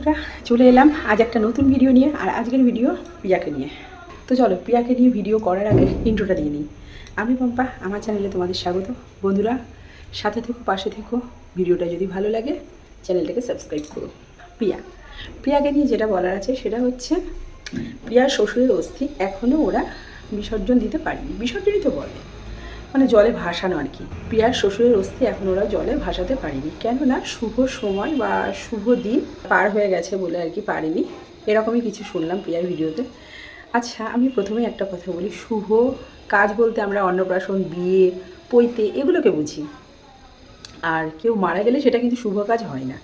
বন্ধুরা চলে এলাম। আজ একটা নতুন ভিডিও নিয়ে আর আজকের ভিডিও প্রিয়াকে নিয়ে। তো চলো, প্রিয়াকে নিয়ে ভিডিও করার আগে ইন্ট্রোটা দিয়ে নিই। আমি পম্পা, আমার চ্যানেলে তোমাদের স্বাগত। বন্ধুরা, সাথে থেকো, পাশে থেকো। ভিডিওটা যদি ভালো লাগে চ্যানেলটাকে সাবস্ক্রাইব করো। প্রিয়া, প্রিয়াকে নিয়ে যেটা বলার আছে সেটা হচ্ছে, প্রিয়ার শ্বশুরের অস্থি এখনও ওরা বিসর্জন দিতে পারেনি। বিসর্জনই তো বলে। মানে জলে ভাসানো আর কি। প্রিয়ার শ্বশুরের অস্থি এখন ওরা জলে ভাসাতে পারেনি। কেননা শুভ সময় বা শুভ দিন পার হয়ে গেছে বলে আর কি পারেনি। এরকমই কিছু শুনলাম প্রিয়ার ভিডিওতে। আচ্ছা আমি প্রথমে একটা কথা বলি। শুভ কাজ বলতে আমরা অন্নপ্রাশন, বিয়ে, পৈতে এগুলোকে বুঝি। আর কেউ মারা গেলে সেটা কিন্তু শুভ কাজ হয় না।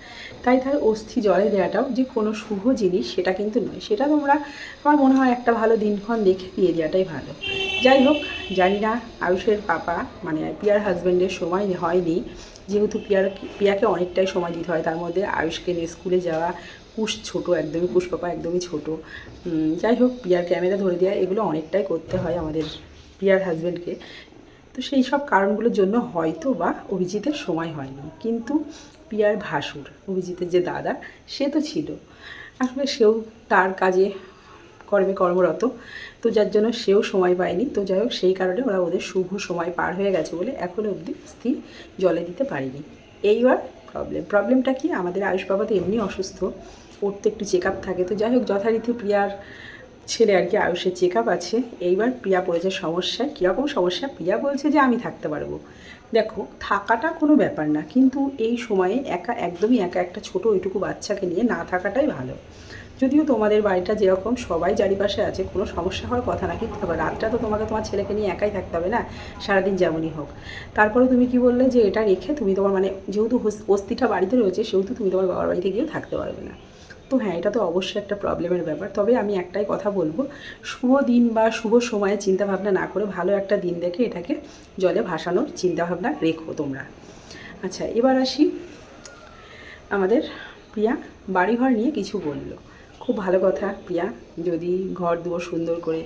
তাই তার অস্থি জলে দেওয়াটাও যে কোনো শুভ জিনিস সেটা কিন্তু নয়। সেটা তোমরা, আমার মনে হয় একটা ভালো দিনক্ষণ দেখে দিয়ে দেওয়াটাই ভালো। যাই হোক, জানি না, আয়ুষের পাপা মানে পিয়ার হাজব্যান্ডের সময় হয়নি। যেহেতু পিয়ার, পিয়াকে অনেকটাই সময় দিতে হয়, তার মধ্যে আয়ুষকে নিয়ে স্কুলে যাওয়া কুশ ছোট, একদমই কুশ পাপা, একদমই ছোট। যাই হোক, পিয়ার ক্যামেরা ধরে দেওয়া এগুলো অনেকটাই করতে হয় আমাদের পিয়ার হাজব্যান্ডকে তো সেই সব কারণগুলোর জন্য হয়তো বা অভিজিতের সময় হয়নি, কিন্তু পিয়ার ভাসুর, অভিজিতের যে দাদা, সে তো ছিল। আসলে সেও তার কাজে কর্মে কর্মরত। তো যার জন্য সেও সময় পায়নি। তো যাই হোক, সেই কারণে ওরা ওদের শুভ সময় পার হয়ে গেছে বলে এখনও অবধি স্থির জলে দিতে পারিনি। এইবার প্রবলেম প্রবলেমটা কি? আমাদের আয়ুষ বাবা তো এমনি অসুস্থ। ওর তো একটু চেক থাকে। তো যাই হোক, যথারীতি প্রিয়ার ছেলে আর কি আয়ুষের চেক আছে। এইবার প্রিয়া পড়েছে সমস্যা কীরকম সমস্যা? প্রিয়া বলছে যে, আমি থাকতে পারব। দেখো, থাকাটা কোনো ব্যাপার না। কিন্তু এই সময়ে একা, একদমই একা একটা ছোট ওইটুকু বাচ্চাকে নিয়ে না থাকাটাই ভালো। যদিও তোমাদের বাড়িটা যেরকম, সবাই চারিপাশে আছে, কোনো সমস্যা হওয়ার কথা না, কিন্তু রাতটা তো তোমাকে, তোমার ছেলেকে নিয়ে একাই থাকতে হবে না? সারাদিন যেমনই হোক। তারপরে তুমি কি বললে যে এটা রেখে তুমি তোমার মানে যেহেতু অস্থিটা বাড়িতে রয়েছে, সেহেতু তুমি তোমার বাবার বাড়িতে গিয়েও থাকতে পারবে না। তো হ্যাঁ এটা তো অবশ্যই একটা প্রবলেমের ব্যাপার। তবে আমি একটাই কথা বলব, শুভ দিন বা শুভ সময়ে চিন্তাভাবনা না করে ভালো একটা দিন দেখে এটাকে জলে ভাসানোর চিন্তাভাবনা রেখো তোমরা। আচ্ছা এবার আসি আমাদের প্রিয়া বাড়িঘর নিয়ে কিছু বলল। খুব ভালো কথা, প্রিয়া। যদি ঘর দুয়ার সুন্দর করে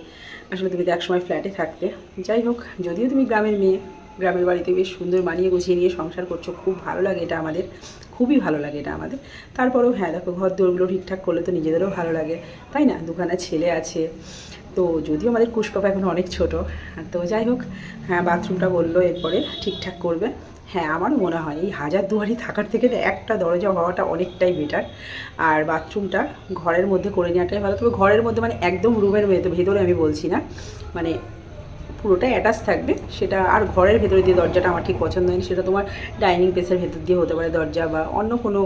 আসলে তুমি তো একসময় ফ্ল্যাটে থাকতে। যাই হোক, যদিও তুমি গ্রামের মেয়ে, গ্রামের বাড়িতে বেশ সুন্দর মানিয়ে গুছিয়ে নিয়ে সংসার করছ, খুব ভালো লাগে এটা আমাদের। খুবই ভালো লাগে এটা আমাদের। তারপরেও হ্যাঁ দেখো, ঘর দৌড়গুলো ঠিকঠাক করলে তো নিজেদেরও ভালো লাগে। তাই না? দুখানা ছেলে আছে। তো যদিও আমাদের কুশপাপা এখন অনেক ছোট, তো যাই হোক হ্যাঁ বাথরুমটা বলল এরপরে ঠিকঠাক করবে। হ্যাঁ আমারও মনে হয় এই হাজার দুয়ারি থাকার থেকে একটা দরজা হওয়াটা অনেকটাই বেটার আর বাথরুমটা ঘরের মধ্যে করে নেওয়াটাই ভালো। তবে ঘরের মধ্যে মানে একদম রুমের ভেতরে আমি বলছি না। মানে পুরোটা অ্যাটাচ থাকবে। সেটা আর ঘরের ভেতরে দিয়ে দরজাটা আমার ঠিক পছন্দ হয়নি। সেটা তোমার ডাইনিং প্লেসের ভেতর দিয়ে হতে পারে দরজা বা অন্য কোনো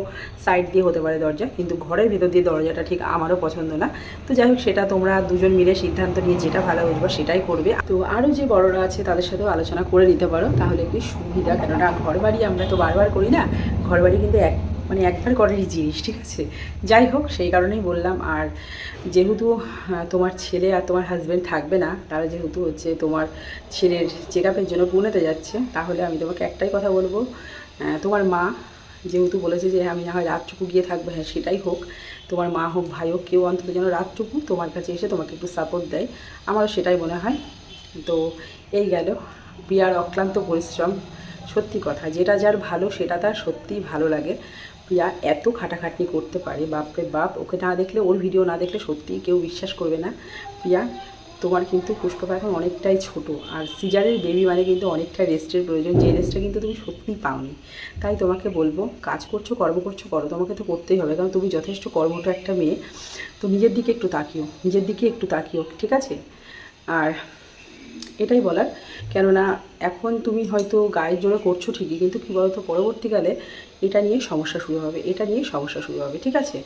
সাইড দিয়ে হতে পারে দরজা। কিন্তু ঘরের ভেতর দিয়ে দরজাটা ঠিক আমারও পছন্দ না। তো যাই হোক, সেটা তোমরা দুজন মিলে সিদ্ধান্ত নিয়ে যেটা ভালো বুঝব সেটাই করবে। তো আরও যে বড়রা আছে, তাদের সাথেও আলোচনা করে নিতে পারো। তাহলে কি সুবিধা? কেননা ঘর বাড়ি আমরা তো বারবার করি না। ঘর বাড়ি কিন্তু এক মানে একবার করারই জিনিস, ঠিক আছে? যাই হোক, সেই কারণেই বললাম, আর যেহেতু তোমার ছেলে আর তোমার হাজব্যান্ড থাকবে না, তারা যেহেতু হচ্ছে তোমার ছেলের চেক আপের জন্য পুনেতে যাচ্ছে, তাহলে আমি তোমাকে একটাই কথা বলব তোমার মা যেহেতু বলেছে যে আমি না হয় রাতটুকু গিয়ে থাকব হ্যাঁ সেটাই হোক, তোমার মা হোক, ভাই হোক, কেউ অন্তত যেন রাতটুকু তোমার কাছে এসে তোমাকে একটু সাপোর্ট দেয়, আমারও সেটাই মনে হয়। তো এই গেল, বিয়ার অক্লান্ত পরিশ্রম, সত্যি কথা, যেটা যার ভালো, সেটা তার সত্যিই ভালো লাগে। প্রিয়া এত খাটাখাটনি করতে পারে, বাপরে বাপ, ওকে না দেখলে, ওর ভিডিও না দেখলে সত্যিই কেউ বিশ্বাস করবে না। প্রিয়া, তোমার কিন্তু পুষ্পপা এখন অনেকটাই ছোট, আর সিজারের বেবি মানে কিন্তু অনেকটা রেস্টের প্রয়োজন, যে রেস্টটা কিন্তু তুমি সত্যিই পাওনি। তাই তোমাকে বলব, কাজ করছ, কর্ম করছ, করো, তোমাকে তো করতেই হবে, কারণ তুমি যথেষ্ট কর্মটা একটা মেয়ে। তো নিজের দিকে একটু তাকিও, নিজের দিকে একটু তাকিও, ঠিক আছে? আর এটাই বলার। কেননা এখন তুমি হয়তো গায়ের জোরে করছ ঠিকই, কিন্তু কী বলতো, পরবর্তীকালে এটা নিয়ে সমস্যা শুরু হবে, এটা নিয়ে সমস্যা শুরু হবে, ঠিক আছে?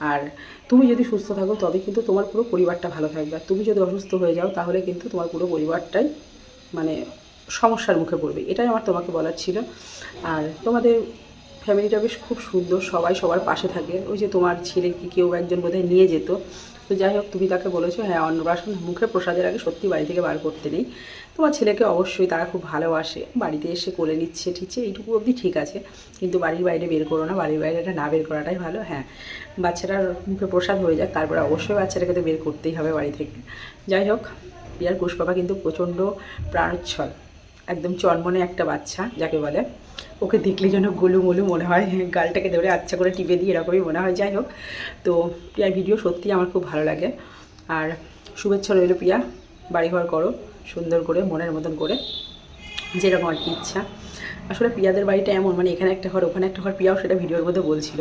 আর তুমি যদি সুস্থ থাকো, তবে কিন্তু তোমার পুরো পরিবারটা ভালো থাকবে। আর তুমি যদি অসুস্থ হয়ে যাও, তাহলে কিন্তু তোমার পুরো পরিবারটাই মানে সমস্যার মুখে পড়বে। এটাই আমার তোমাকে বলার ছিল। আর তোমাদের ফ্যামিলিটা বেশ খুব সুন্দর, সবাই সবার পাশে থাকে। ওই যে তোমার ছেলেকে কেউ একজন বোধহয় নিয়ে যেত। তো যাই হোক, তুমি তাকে বলেছ হ্যাঁ অন্নপ্রাশন মুখে প্রসাদের আগে সত্যি বাড়ি থেকে বার করতে নেই। তোমার ছেলেকে অবশ্যই তারা খুব ভালোবাসে। বাড়িতে এসে কোলে নিচ্ছে ঠিকছে এইটুকু অবধি ঠিক আছে। কিন্তু বাড়ির বাইরে বের করো না, বাড়ির বাইরে না বের করাটাই ভালো হ্যাঁ। বাচ্চাটার মুখে প্রসাদ হয়ে যাক, তারপরে অবশ্যই বাচ্চাটাকে তো বের করতেই হবে বাড়ি থেকে। যাই হোক, পিয়ার পুষ্পাপা কিন্তু প্রচণ্ড প্রাণোচ্ছল। একদম চনমনে একটা বাচ্চা, যাকে বলে। ওকে দেখলে যেন গোলু মোলু মনে হয়, গালটাকে ধরে আচ্ছা করে টিপে দিই এরকমই মনে হয়, যাই হোক। তো প্রিয়ার ভিডিও সত্যি আমার খুব ভালো লাগে। আর শুভেচ্ছা রইল প্রিয়া বাড়িঘর করো, সুন্দর করে, মনের মতন করে, যেরকম আর কি ইচ্ছা। আসলে প্রিয়াদের বাড়িটা এমন মানে এখানে একটা ঘর, ওখানে একটা ঘর প্রিয়াও সেটা ভিডিওর মধ্যে বলছিল।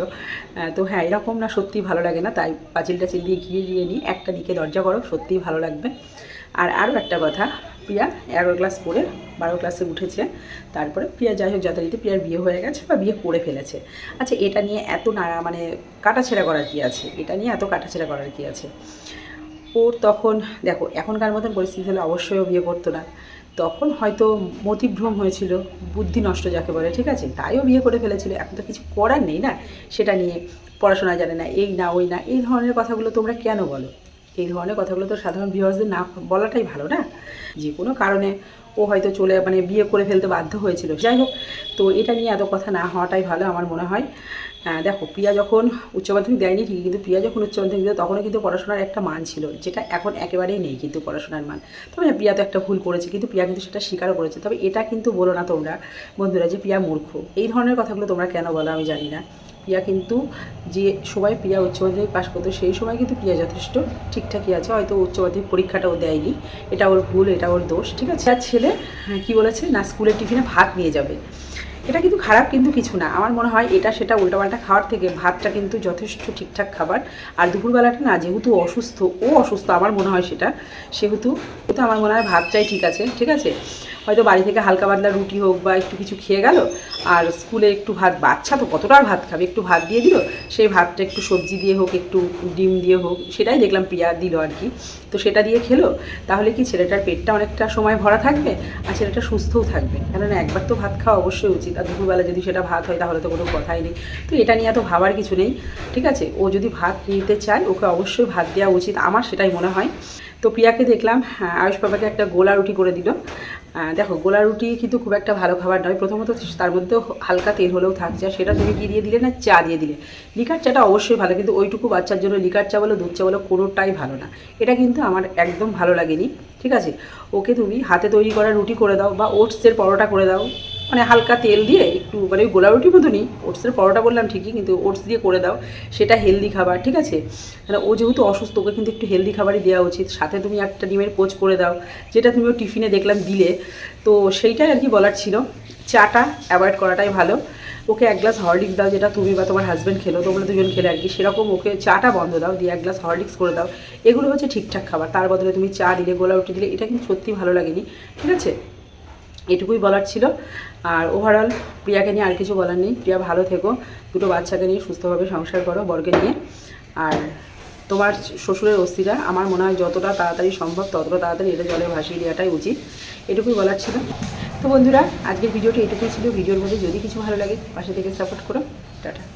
তো হ্যাঁ এরকম না সত্যি ভালো লাগে না, তাই পাঁচিল টাচিল দিয়ে ঘিরে দিয়ে নিই। একটা দিকে দরজা করো, সত্যিই ভালো লাগবে। আর আরও একটা কথা প্রিয়া এগারো ক্লাস পড়ে বারো ক্লাসে উঠেছে। তারপরে প্রিয়া যাই হোক, যথারীতি প্রিয়ার বিয়ে হয়ে গেছে বা বিয়ে করে ফেলেছে। আচ্ছা এটা নিয়ে এত নাড়া মানে কাটাছেড়া করার কি আছে? এটা নিয়ে এত কাটাছেড়া করার কি আছে? ওর তখন, দেখো, এখনকার মতন পরিস্থিতি হলে অবশ্যই বিয়ে করতো না। তখন হয়তো মতিভ্রম হয়েছিল, বুদ্ধি নষ্ট যাকে বলে, ঠিক আছে? তাইও বিয়ে করে ফেলেছিল। এখন তো কিছু করার নেই না? সেটা নিয়ে পড়াশোনা জানে না, এই না, ওই না, এই ধরনের কথাগুলো তোমরা কেন বলো? এই ধরনের কথাগুলো তো সাধারণ ভিউয়ার্সদের না বলাটাই ভালো না? যে কোনো কারণে ও হয়তো চলে মানে বিয়ে করে ফেলতে বাধ্য হয়েছিল। যাই হোক তো এটা নিয়ে এত কথা না হওয়াটাই ভালো আমার মনে হয়। হ্যাঁ, দেখো প্রিয়া যখন উচ্চ মাধ্যমিক দেয়নি ঠিকই কিন্তু প্রিয়া যখন উচ্চ মাধ্যমিক দিত তখনও কিন্তু পড়াশোনার একটা মান ছিল যেটা এখন একেবারেই নেই কিন্তু পড়াশোনার মান। তবে হ্যাঁ, প্রিয়া তো একটা ভুল করেছে কিন্তু প্রিয়া কিন্তু সেটা স্বীকারও করেছে। তবে এটা কিন্তু বলো না তোমরা বন্ধুরা যে প্রিয়া মূর্খ এই ধরনের কথাগুলো তোমরা কেন বলো আমি জানি না। প্রিয়া কিন্তু যে সময় প্রিয়া উচ্চ মাধ্যমিক পাশ করতো সেই সময় কিন্তু প্রিয়া যথেষ্ট ঠিকঠাকই আছে। হয়তো উচ্চ মাধ্যমিক পরীক্ষাটাও দেয়নি। এটা ওর ভুল এটা ওর দোষ ঠিক আছে? আর ছেলে হ্যাঁ, কি বলেছে? না স্কুলের টিফিনে ভাত নিয়ে যাবে। এটা কিন্তু খারাপ কিন্তু কিছু না। আমার মনে হয় এটা সেটা উল্টাপাল্টা খাওয়ার থেকে ভাতটা কিন্তু যথেষ্ট ঠিকঠাক খাবার। আর দুপুরবেলাটা না যেহেতু অসুস্থ ও অসুস্থ আমার মনে হয় সেটা সেহেতু আমার মনে হয় ভাতটাই ঠিক আছে ঠিক আছে? হয়তো বাড়ি থেকে হালকা পাতলা রুটি হোক বা একটু কিছু খেয়ে গেল আর স্কুলে একটু ভাত বাচ্চা তো কতটা ভাত খাবে? একটু ভাত দিয়ে দিল সেই ভাতটা একটু সবজি দিয়ে হোক একটু ডিম দিয়ে হোক সেটাই দেখলাম প্রিয়া দিল আর কি। তো সেটা দিয়ে খেলো তাহলে কি ছেলেটার পেটটা অনেকটা সময় ভরা থাকবে? আর ছেলেটা সুস্থও থাকবে। কেননা একবার তো ভাত খাওয়া অবশ্যই উচিত আর দুপুরবেলা যদি সেটা ভাত হয় তাহলে তো কোনো কথাই নেই। তো এটা নিয়ে এত ভাবার কিছু নেই ঠিক আছে? ও যদি ভাত নিতে চায় ওকে অবশ্যই ভাত দেওয়া উচিত আমার সেটাই মনে হয়। তো প্রিয়াকে দেখলাম হ্যাঁ, আয়ুষ বাবাকে একটা গোলা রুটি করে দিল দেখো, গোলা রুটি কিন্তু খুব একটা ভালো খাবার নয়। প্রথমত তার মধ্যেও হালকা তেল হলেও থাকছে। সেটা তুমি কি দিয়ে দিলে না? চা দিয়ে দিলে। লিকার চাটা অবশ্যই ভালো, কিন্তু ওইটুকু বাচ্চার জন্য লিকার চা বলো, দুধ চা বলো, কোনোটাই ভালো না। এটা কিন্তু আমার একদম ভালো লাগেনি, ঠিক আছে? ওকে তুমি হাতে তৈরি করা রুটি করে দাও বা ওটসের পরোটা করে দাও। মানে হালকা তেল দিয়ে একটু মানে গোলা রুটির মতনই, ওটসের পরোটা বললাম ঠিকই, কিন্তু ওটস দিয়ে করে দাও, সেটা হেলদি খাবার, ঠিক আছে? মানে ও যেহেতু অসুস্থ, ওকে কিন্তু একটু হেলদি খাবারই দেওয়া উচিত। সাথে তুমি একটা ডিমের পোচ করে দাও, যেটা তুমি ও টিফিনে দেখলাম দিলে। তো সেইটাই আর কি বলার ছিল। চাটা অ্যাভয়েড করাটাই ভালো। ওকে এক গ্লাস হরলিক্স দাও, যেটা তুমি বা তোমার হাজব্যান্ড খেলো, তোমরা দুজন খেলে আর কি। সেরকম ওকে চাটা বন্ধ দাও, দিয়ে এক গ্লাস হরলিক্স করে দাও। এগুলো হচ্ছে ঠিকঠাক খাবার। তার বদলে তুমি চা দিলে, গোলা রুটি দিলে, এটা কিন্তু সত্যি ভালো লাগেনি, ঠিক আছে? এটুকুই বলার ছিল। আর ওভারঅল প্রিয়াকে নিয়ে আর কিছু বলার নেই। প্রিয়া ভালো থেকো। দুটো বাচ্চাকে নিয়ে সুস্থভাবে সংসার করো বরকে নিয়ে। আর তোমার শ্বশুরের অস্থিরা আমার মনে হয় যতটা তাড়াতাড়ি সম্ভব ততটা তাড়াতাড়ি এটা জলে ভাসিয়ে দেওয়াটাই উচিত। এটুকুই বলার ছিল। তো বন্ধুরা, আজকের ভিডিওটা এটুকুই ছিল। ভিডিওর মধ্যে যদি কিছু ভালো লাগে, পাশে থেকে সাপোর্ট করো। টাটা।